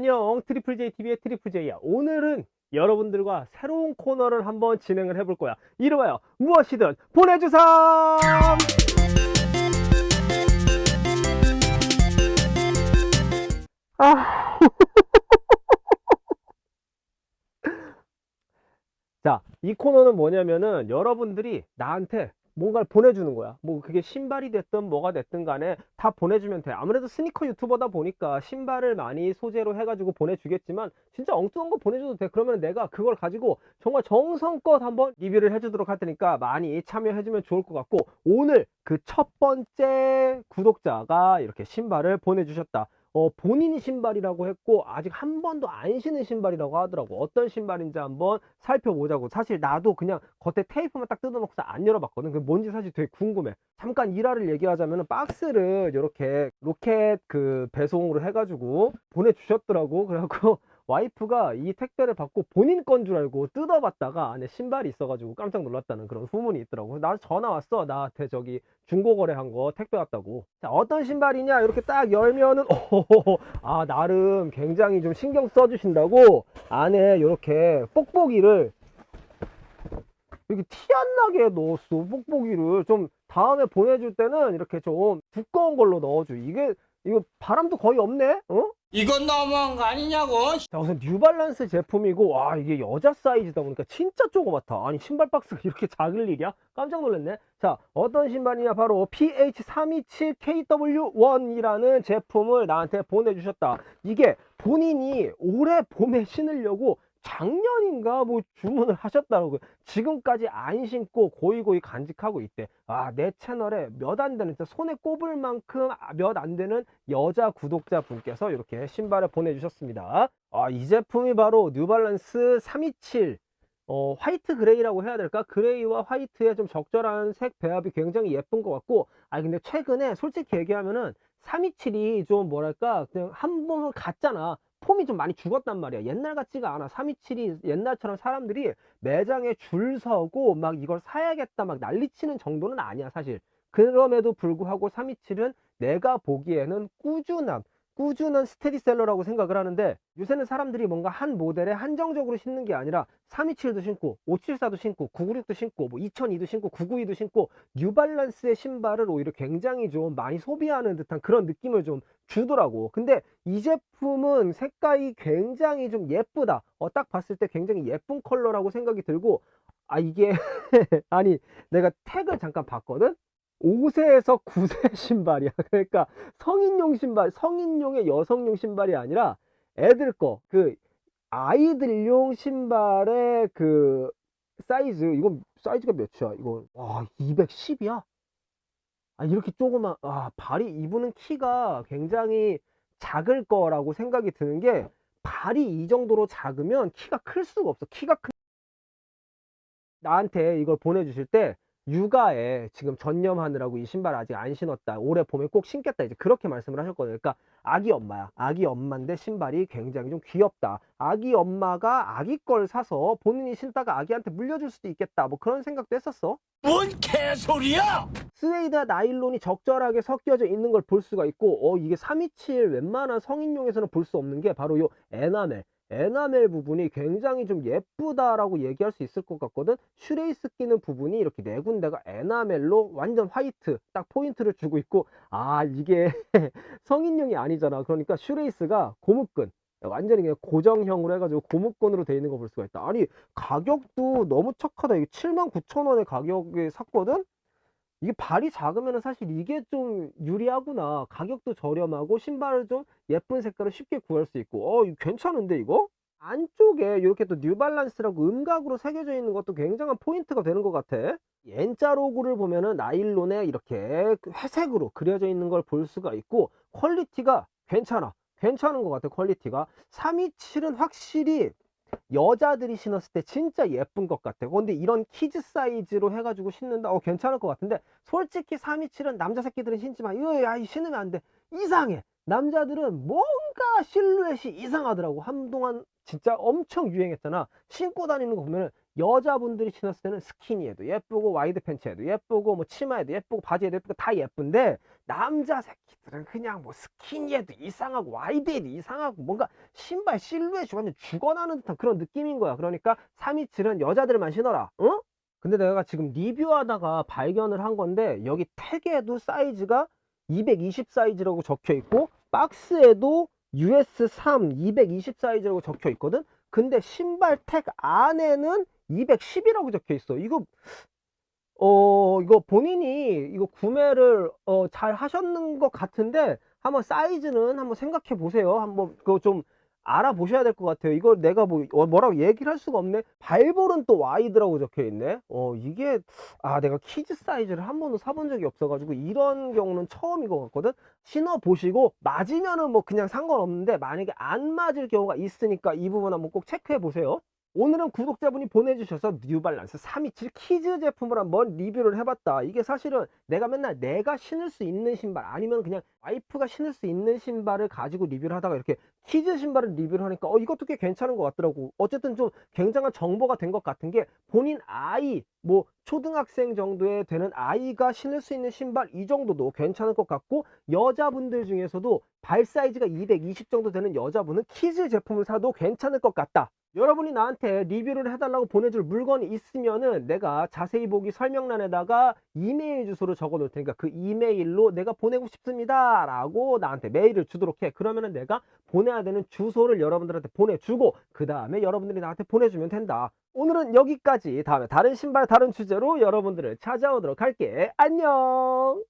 안녕 트리플 J TV의 트리플 J야. 오늘은 여러분들과 새로운 코너를 한번 진행을 해볼 거야. 이름하여 무엇이든 보내주삼! 아. 자, 이 코너는 뭐냐면은 여러분들이 나한테 뭔가를 보내주는 거야. 뭐 그게 신발이 됐든 뭐가 됐든 간에 다 보내주면 돼. 아무래도 스니커 유튜버다 보니까 신발을 많이 소재로 해가지고 보내주겠지만 진짜 엉뚱한 거 보내줘도 돼. 그러면 내가 그걸 가지고 정말 정성껏 한번 리뷰를 해주도록 할 테니까 많이 참여해주면 좋을 것 같고 오늘 그 첫 번째 구독자가 이렇게 신발을 보내주셨다. 어, 본인이 신발이라고 했고 아직 한 번도 안 신은 신발이라고 하더라고. 어떤 신발인지 한번 살펴보자고. 사실 나도 그냥 겉에 테이프만 딱 뜯어놓고서 안 열어봤거든. 그 뭔지 사실 되게 궁금해. 잠깐 일화를 얘기하자면 박스를 이렇게 로켓 그 배송으로 해가지고 보내주셨더라고. 그래갖고 와이프가 이 택배를 받고 본인 건 줄 알고 뜯어봤다가 안에 신발이 있어가지고 깜짝 놀랐다는 그런 소문이 있더라고. 나 전화 왔어. 나한테 저기 중고 거래한 거 택배 왔다고. 자, 어떤 신발이냐? 이렇게 딱 열면은, 오호호호. 아, 나름 굉장히 좀 신경 써주신다고 안에 이렇게 뽁뽁이를 이렇게 티 안 나게 넣었어. 뽁뽁이를. 좀 다음에 보내줄 때는 이렇게 좀 두꺼운 걸로 넣어줘. 이게, 이거 바람도 거의 없네? 어? 이건 너무한 거 아니냐고. 자, 우선 뉴발란스 제품이고, 와, 이게 여자 사이즈다 보니까 진짜 조그맣다. 아니, 신발 박스가 이렇게 작을 일이야? 깜짝 놀랐네. 자, 어떤 신발이냐? 바로 PH327KW1이라는 제품을 나한테 보내주셨다. 이게 본인이 올해 봄에 신으려고 작년인가 뭐 주문을 하셨다고 지금까지 안 신고 고이고이 간직하고 있대. 아, 내 채널에 몇 안 되는, 손에 꼽을 만큼 몇 안 되는 여자 구독자 분께서 이렇게 신발을 보내주셨습니다. 아, 이 제품이 바로 뉴발란스 327 어, 화이트 그레이라고 해야 될까? 그레이와 화이트의 좀 적절한 색 배합이 굉장히 예쁜 것 같고, 아 근데 최근에 솔직히 얘기하면은 327이 좀 뭐랄까, 그냥 한 번을 갔잖아. 폼이 좀 많이 죽었단 말이야. 옛날 같지가 않아. 327이 옛날처럼 사람들이 매장에 줄 서고 막 이걸 사야겠다 막 난리치는 정도는 아니야, 사실. 그럼에도 불구하고 327은 내가 보기에는 꾸준함, 꾸준한 스테디셀러라고 생각을 하는데 요새는 사람들이 뭔가 한 모델에 한정적으로 신는 게 아니라 327도 신고 574도 신고 996도 신고 뭐 2002도 신고 992도 신고 뉴발란스의 신발을 오히려 굉장히 좀 많이 소비하는 듯한 그런 느낌을 좀 주더라고. 근데 이 제품은 색깔이 굉장히 좀 예쁘다. 어, 딱 봤을 때 굉장히 예쁜 컬러라고 생각이 들고 아 이게 아니 내가 택을 잠깐 봤거든 5세에서 9세 신발이야. 그러니까 성인용 신발, 성인용의 여성용 신발이 아니라 애들 거, 그 아이들용 신발의 그 사이즈, 이건 사이즈가 몇이야? 이거 와 210이야? 아 이렇게 조그만, 아 발이 이분은 키가 굉장히 작을 거라고 생각이 드는 게 발이 이 정도로 작으면 키가 클 수가 없어. 키가 큰 나한테 이걸 보내주실 때 육아에 지금 전념하느라고 이 신발 아직 안 신었다. 올해 봄에 꼭 신겠다. 이제 그렇게 말씀을 하셨거든요. 그러니까 아기 엄마야. 아기 엄마인데 신발이 굉장히 좀 귀엽다. 아기 엄마가 아기 걸 사서 본인이 신다가 아기한테 물려줄 수도 있겠다. 뭐 그런 생각도 했었어. 뭔 개소리야? 스웨이드와 나일론이 적절하게 섞여져 있는 걸 볼 수가 있고 어 이게 327 웬만한 성인용에서는 볼 수 없는 게 바로 요 에나멜 에나멜 부분이 굉장히 좀 예쁘다라고 얘기할 수 있을 것 같거든. 슈레이스 끼는 부분이 이렇게 네 군데가 에나멜로 완전 화이트 딱 포인트를 주고 있고 아 이게 성인용이 아니잖아. 그러니까 슈레이스가 고무끈 완전히 그냥 고정형으로 해가지고 고무끈으로 되어 있는 거 볼 수가 있다. 아니 가격도 너무 착하다. 이게 79,000원의 가격에 샀거든 이게 발이 작으면 사실 이게 좀 유리하구나. 가격도 저렴하고 신발을 좀 예쁜 색깔을 쉽게 구할 수 있고. 어, 괜찮은데 이거? 안쪽에 이렇게 또 뉴발란스라고 음각으로 새겨져 있는 것도 굉장한 포인트가 되는 것 같아. N자 로고를 보면은 나일론에 이렇게 그 회색으로 그려져 있는 걸 볼 수가 있고 퀄리티가 괜찮아. 괜찮은 것 같아 퀄리티가. 327은 확실히 여자들이 신었을 때 진짜 예쁜 것 같아. 근데 이런 키즈 사이즈로 해가지고 신는다? 어, 괜찮을 것 같은데, 솔직히 327은 남자 새끼들은 신지만, 이거, 야, 이 신으면 안 돼. 이상해. 남자들은 뭔가 실루엣이 이상하더라고. 한동안 진짜 엄청 유행했잖아. 신고 다니는 거 보면은 여자분들이 신었을 때는 스키니에도 예쁘고 와이드 팬츠에도 예쁘고 뭐 치마에도 예쁘고 바지에도 예쁘고 다 예쁜데 남자 새끼들은 그냥 뭐 스키니에도 이상하고 와이드에도 이상하고 뭔가 신발 실루엣이 완전 죽어나는 듯한 그런 느낌인 거야. 그러니까 327은 여자들만 신어라. 어? 근데 내가 지금 리뷰하다가 발견을 한 건데 여기 택에도 사이즈가 220 사이즈라고 적혀 있고 박스에도 US3 220 사이즈라고 적혀 있거든. 근데 신발 택 안에는 210이라고 적혀 있어. 이거 어 이거 본인이 이거 구매를 어, 잘 하셨는 것 같은데 한번 사이즈는 한번 생각해 보세요. 한번 그거 좀 알아보셔야 될 것 같아요. 이걸 내가 뭐 어, 뭐라고 얘기를 할 수가 없네. 발볼은 또 와이드라고 적혀 있네. 어 이게 아 내가 키즈 사이즈를 한 번도 사본 적이 없어가지고 이런 경우는 처음인 것 같거든. 신어 보시고 맞으면은 뭐 그냥 상관없는데 만약에 안 맞을 경우가 있으니까 이 부분 한번 꼭 체크해 보세요. 오늘은 구독자분이 보내주셔서 뉴발란스 327 키즈 제품을 한번 리뷰를 해봤다. 이게 사실은 내가 맨날 내가 신을 수 있는 신발 아니면 그냥 와이프가 신을 수 있는 신발을 가지고 리뷰를 하다가 이렇게 키즈 신발을 리뷰를 하니까 어 이것도 꽤 괜찮은 것 같더라고. 어쨌든 좀 굉장한 정보가 된 것 같은 게 본인 아이 뭐 초등학생 정도에 되는 아이가 신을 수 있는 신발 이 정도도 괜찮을 것 같고 여자분들 중에서도 발 사이즈가 220 정도 되는 여자분은 키즈 제품을 사도 괜찮을 것 같다. 여러분이 나한테 리뷰를 해달라고 보내줄 물건이 있으면은 내가 자세히 보기 설명란에다가 이메일 주소를 적어 놓을 테니까 그 이메일로 내가 보내고 싶습니다 라고 나한테 메일을 주도록 해. 그러면은 내가 보내야 되는 주소를 여러분들한테 보내주고 그 다음에 여러분들이 나한테 보내주면 된다. 오늘은 여기까지. 다음에 다른 신발 다른 주제로 여러분들을 찾아오도록 할게. 안녕